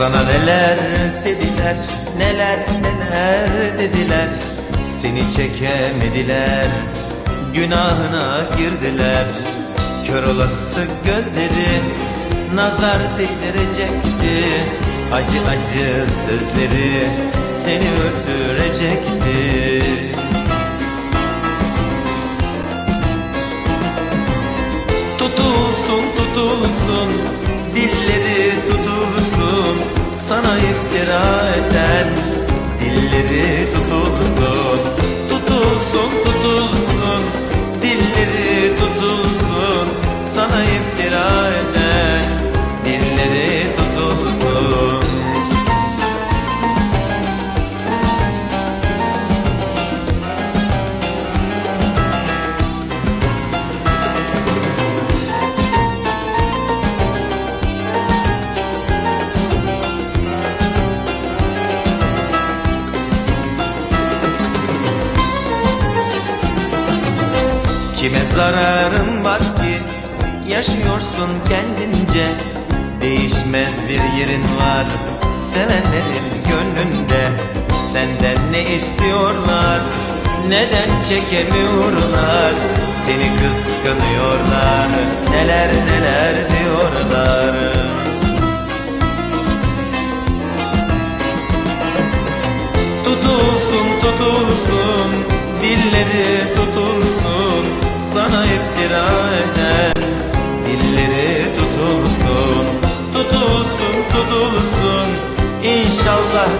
Sana neler dediler, neler neler dediler. Seni çekemediler, günahına girdiler. Kör olası gözleri nazar değdirecekti. Acı acı sözleri seni öldürecekti. Tutulsun tutulsun Kime zararın var ki? Yaşıyorsun kendince. Değişmez bir yerin var sevenlerin gönlünde. Senden ne istiyorlar? Neden çekemiyorlar? Seni kıskanıyorlar. Neler neler diyorlar. Tutulsun tutulsun tutulsun Tutulsun tutulsun İnşallah